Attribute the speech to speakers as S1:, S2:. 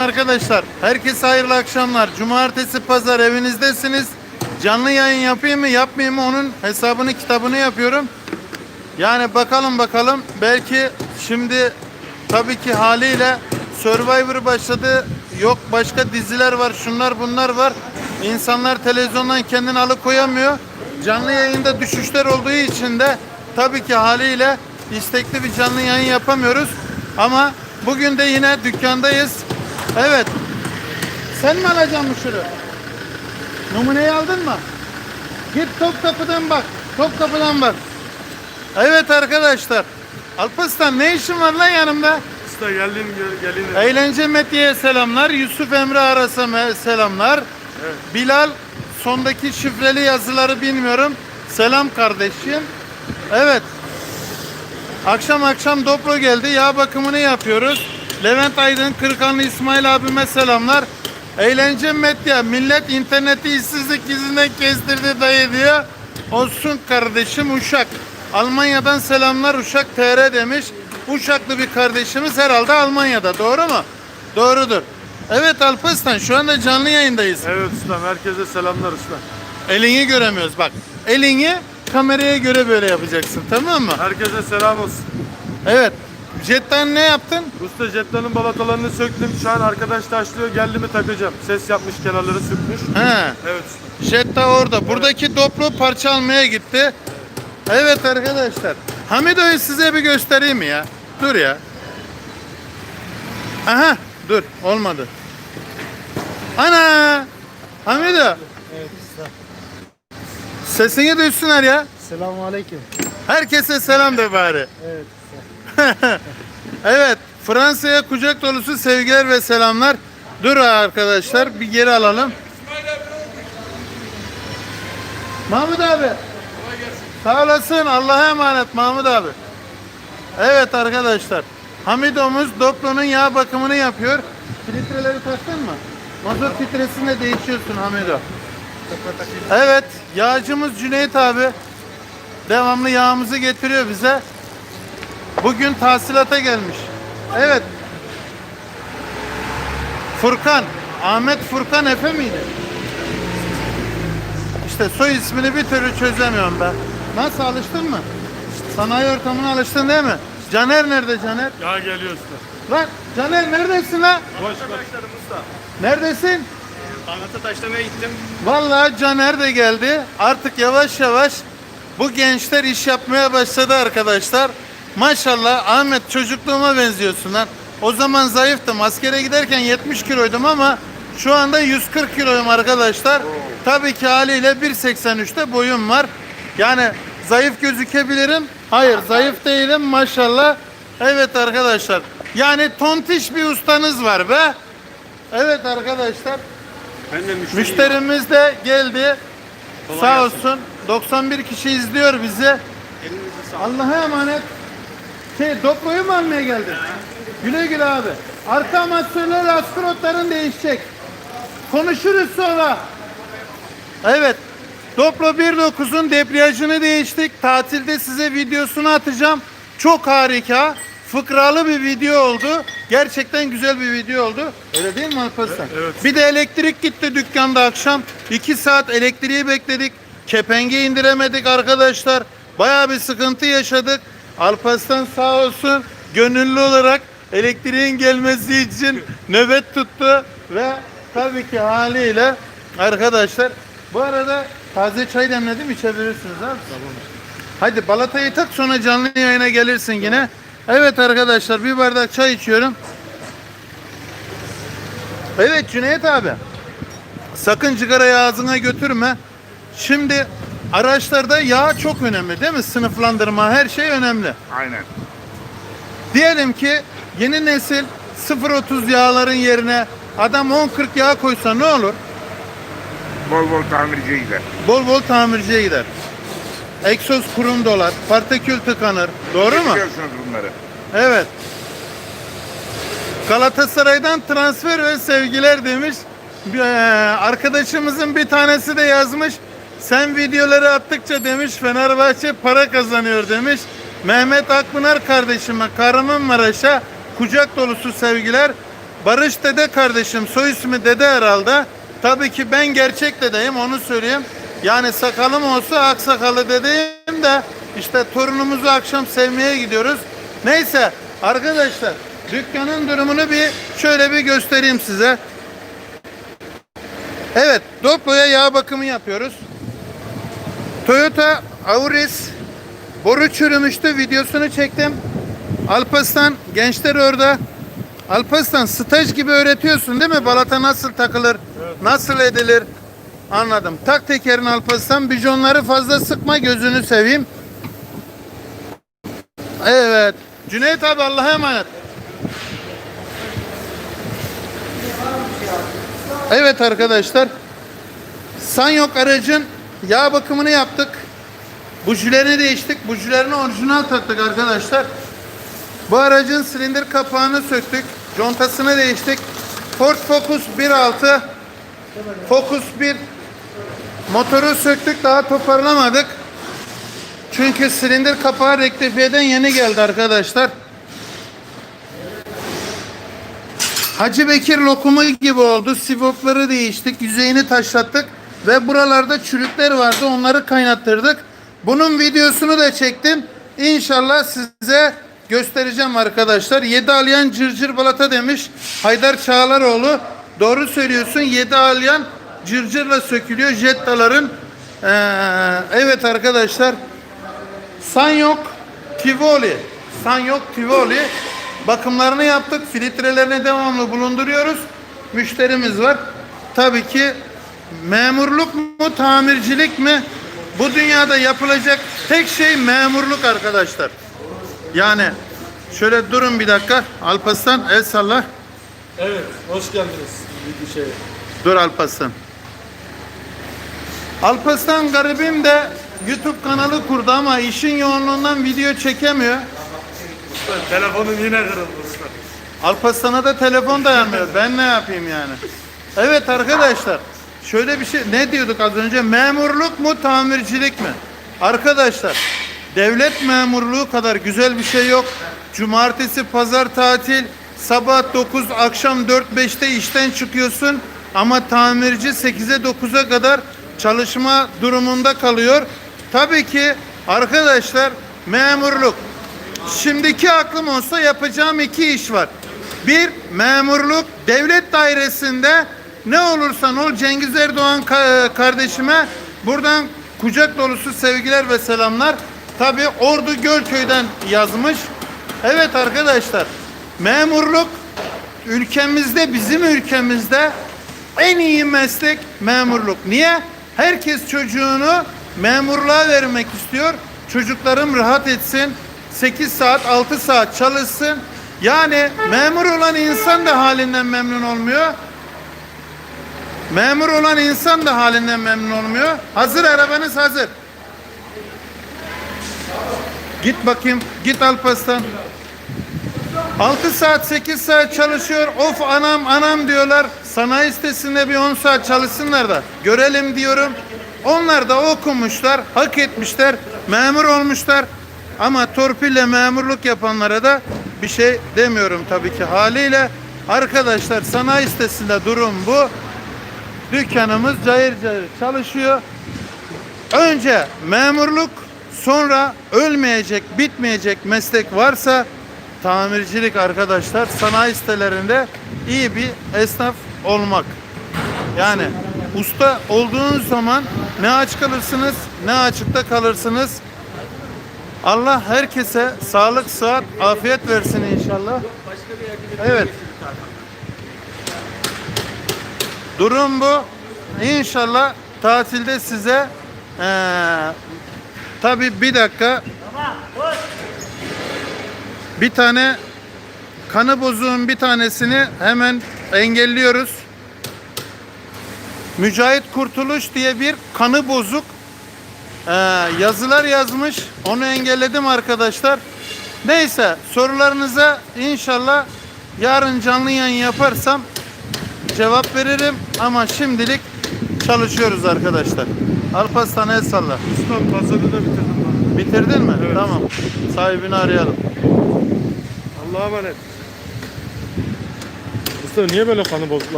S1: Arkadaşlar herkese hayırlı akşamlar. Cumartesi pazar evinizdesiniz. Canlı yayın yapayım mı yapmayayım mı onun hesabını kitabını yapıyorum. Yani bakalım bakalım belki şimdi tabii ki haliyle Survivor başladı. Yok başka diziler var şunlar bunlar var. İnsanlar televizyondan kendini alıkoyamıyor. Canlı yayında düşüşler olduğu için de tabii ki haliyle istekli bir canlı yayın yapamıyoruz. Ama bugün de yine dükkandayız. Evet. Sen mi alacaksın müşürü? Numuneyi aldın mı? Git Topkapı'dan bak. Topkapı'dan bak. Evet arkadaşlar. Alparslan ne işin var lan yanımda?
S2: Usta geldin gel- gelin.
S1: Eğlence Medya'ya selamlar. Yusuf Emre Aras'a selamlar. Bilal sondaki şifreli yazıları bilmiyorum. Selam kardeşim. Evet. Akşam akşam Doplo geldi. Yağ bakımını yapıyoruz. Levent Aydın Kırkanlı İsmail abime selamlar. Eğlence Medya. Millet interneti işsizlik yüzünden kestirdi dayı diyor. Olsun kardeşim Uşak. Almanya'dan selamlar Uşak TR demiş. Uşaklı bir kardeşimiz herhalde Almanya'da. Doğru mu? Doğrudur. Evet Alparslan şu anda canlı yayındayız.
S2: Evet ustam herkese selamlar usta.
S1: Elini göremiyoruz bak. Elini kameraya göre böyle yapacaksın tamam mı?
S2: Herkese selam olsun.
S1: Evet. Jetten ne yaptın?
S2: Usta jetlerin balatalarını söktüm. Şu an arkadaş taşlıyor. Geldi mi takacağım. Ses yapmış kenarları sürtmüş.
S1: He.
S2: Evet usta.
S1: Jetta orada. Buradaki Doplo parça almaya gitti. Evet arkadaşlar. Hamido'yu size bir göstereyim mi ya? Dur ya. Aha dur olmadı. Ana! Hamido. Sesini duysunlar ya.
S3: Selamun Aleyküm.
S1: Herkese selam de bari.
S3: Evet.
S1: Evet, Fransa'ya kucak dolusu sevgiler ve selamlar. Dur arkadaşlar, bir geri alalım. Mahmut abi. Sağ olasın, Allah'a emanet Mahmut abi. Evet arkadaşlar, Hamidomuz Doplo'nun yağ bakımını yapıyor. Filtreleri taktın mı? Mazot filtresini de değişiyorsun Hamido. Evet, yağcımız Cüneyt abi. Devamlı yağımızı getiriyor bize. Bugün tahsilata gelmiş. Evet. Furkan. Ahmet Furkan Efe miydi? İşte soy ismini bir türlü çözemiyorum ben. Nasıl alıştın mı? Sanayi ortamına alıştın değil mi? Caner nerede Caner?
S2: Ya geliyor usta.
S1: Lan Caner neredesin lan?
S2: Hoş başlarım usta.
S1: Neredesin?
S2: Ahmet'e taşlamaya gittim.
S1: Vallahi Caner de geldi. Artık yavaş yavaş bu gençler iş yapmaya başladı arkadaşlar. Maşallah Ahmet çocukluğuma benziyorsun lan. O zaman zayıftım. Askere giderken 70 kiloydum ama şu anda 140 kiloyum arkadaşlar. Tabii ki haliyle 1.83'te boyum var. Yani zayıf gözükebilirim. Hayır zayıf değilim maşallah. Evet arkadaşlar. Yani tontiş bir ustanız var be. Evet arkadaşlar.
S2: Ben de müşteri.
S1: Müşterimiz de geldi. Sağ olsun. 91 kişi izliyor bizi. Allah'a emanet. Şey, Doplo'yu mu almaya geldin? Güle güle abi. Arka amatörler askrotların değişecek. Konuşuruz sonra. Evet. Doplo 1.9'un debriyajını değiştik. Tatilde size videosunu atacağım. Çok harika. Fıkralı bir video oldu. Gerçekten güzel bir video oldu. Öyle değil mi Alparslan?
S2: Evet.
S1: Bir de elektrik gitti dükkanda akşam. 2 saat elektriği bekledik. Kepengi indiremedik arkadaşlar. Bayağı bir sıkıntı yaşadık. Alparslan sağ olsun gönüllü olarak elektriğin gelmesi için nöbet tuttu ve tabii ki haliyle arkadaşlar bu arada taze çay demledim içebilirsiniz abi. Hadi balatayı tak sonra canlı yayına gelirsin yine. Evet arkadaşlar bir bardak çay içiyorum. Evet Cüneyt abi. Sakın cigarayı ağzına götürme. Şimdi araçlarda yağ çok önemli değil mi? Sınıflandırma her şey önemli.
S2: Aynen.
S1: Diyelim ki yeni nesil 0.30 yağların yerine adam 10.40 yağ koysa ne olur?
S4: Bol bol tamirciye gider.
S1: Bol bol tamirciye gider. Egzoz kurum dolar, partikül tıkanır. Doğru mu?
S4: Biliyorsunuz bunları.
S1: Evet. Galatasaray'dan transfer ve sevgiler demiş. Bir, eee, arkadaşımızın bir tanesi de yazmış. Sen videoları attıkça demiş Fenerbahçe para kazanıyor demiş. Mehmet Akpınar kardeşime Kahramanmaraş'a kucak dolusu sevgiler. Barış Dede kardeşim soy ismi Dede herhalde. Tabii ki ben gerçek dedeyim onu söyleyeyim. Yani sakalım olsa aksakalı dedeyim de işte torunumuzu akşam sevmeye gidiyoruz. Neyse arkadaşlar dükkanın durumunu bir şöyle bir göstereyim size. Evet Doblo'ya yağ bakımı yapıyoruz. Toyota Auris boru çürümüştü videosunu çektim. Alparslan gençler orada. Alparslan staj gibi öğretiyorsun değil mi? Balata nasıl takılır? Nasıl edilir? Anladım. Tak tekerin Alparslan. Bijonları fazla sıkma gözünü seveyim. Evet. Cüneyt abi Allah'a emanet. Evet arkadaşlar. Sanyok aracın yağ bakımını yaptık. Bujilerini değiştik. Bujilerini orijinal taktık arkadaşlar. Bu aracın silindir kapağını söktük. Contasını değiştik. Ford Focus 1.6 Focus 1 motoru söktük daha toparlamadık. Çünkü silindir kapağı rektifiyeden yeni geldi arkadaşlar. Hacı Bekir lokumu gibi oldu. Sivopları değiştik. Yüzeyini taşlattık. Ve buralarda çürükler vardı. Onları kaynattırdık. Bunun videosunu da çektim. İnşallah size göstereceğim arkadaşlar. 7 alyan cırcır balata demiş. Haydar Çağlaroğlu. Doğru söylüyorsun. 7 alyan cırcırla sökülüyor. Jettaların. Ee, evet arkadaşlar. Sanyok Tivoli. Sanyok Tivoli. Bakımlarını yaptık. Filtrelerini devamlı bulunduruyoruz. Müşterimiz var. Tabii ki memurluk mu, tamircilik mi? Bu dünyada yapılacak tek şey memurluk arkadaşlar. Yani şöyle durun bir dakika. Alparslan el salla.
S2: Evet, hoş geldiniz. Bir şey.
S1: Dur Alparslan. Alparslan garibim de YouTube kanalı kurdu ama işin yoğunluğundan video çekemiyor.
S2: Telefonum yine kırıldı usta.
S1: Alparslan'a da telefon dayanmıyor. Ben ne yapayım yani? Evet arkadaşlar. Şöyle bir şey ne diyorduk az önce? Memurluk mu tamircilik mi? Arkadaşlar devlet memurluğu kadar güzel bir şey yok. Cumartesi pazar tatil. Sabah 9 akşam 4-5'te işten çıkıyorsun. Ama tamirci 8'e 9'a kadar çalışma durumunda kalıyor. Tabii ki arkadaşlar memurluk Şimdiki aklım olsa yapacağım iki iş var. Bir, memurluk devlet dairesinde ne olursan ol Cengiz Erdoğan ka- kardeşime buradan kucak dolusu sevgiler ve selamlar. Tabi Ordu Gölköy'den yazmış. Evet arkadaşlar, memurluk ülkemizde, bizim ülkemizde en iyi meslek memurluk. Niye? Herkes çocuğunu memurluğa vermek istiyor. Çocuklarım rahat etsin. 8 saat, 6 saat çalışsın. Yani memur olan insan da halinden memnun olmuyor. Memur olan insan da halinden memnun olmuyor. Hazır arabanız hazır. Git bakayım. Git Alparslan. 6 saat 8 saat çalışıyor. Of anam anam diyorlar. Sanayi sitesinde bir 10 saat çalışsınlar da görelim diyorum. Onlar da okumuşlar, hak etmişler, memur olmuşlar. Ama torpille memurluk yapanlara da bir şey demiyorum tabii ki haliyle. Arkadaşlar sanayi sitesinde durum bu. Dükkanımız cayır cayır çalışıyor. Önce memurluk, sonra ölmeyecek, bitmeyecek meslek varsa tamircilik arkadaşlar. Sanayi sitelerinde iyi bir esnaf olmak. Yani usta olduğunuz zaman ne aç kalırsınız, ne açıkta kalırsınız. Allah herkese sağlık, sıhhat, afiyet versin inşallah. Evet. Durum bu. İnşallah tatilde size eee tabi bir dakika bir tane kanı bozuğun bir tanesini hemen engelliyoruz. Mücahit Kurtuluş diye bir kanı bozuk eee, yazılar yazmış. Onu engelledim arkadaşlar. Neyse sorularınıza inşallah yarın canlı yayın yaparsam cevap veririm ama şimdilik çalışıyoruz arkadaşlar. Alparslan el salla.
S2: Ustam pazarı da bitirdim ben.
S1: Bitirdin mi?
S2: Evet.
S1: Tamam. Sahibini arayalım.
S2: Allah'a emanet. Mustafa niye böyle kanı bozuk lan?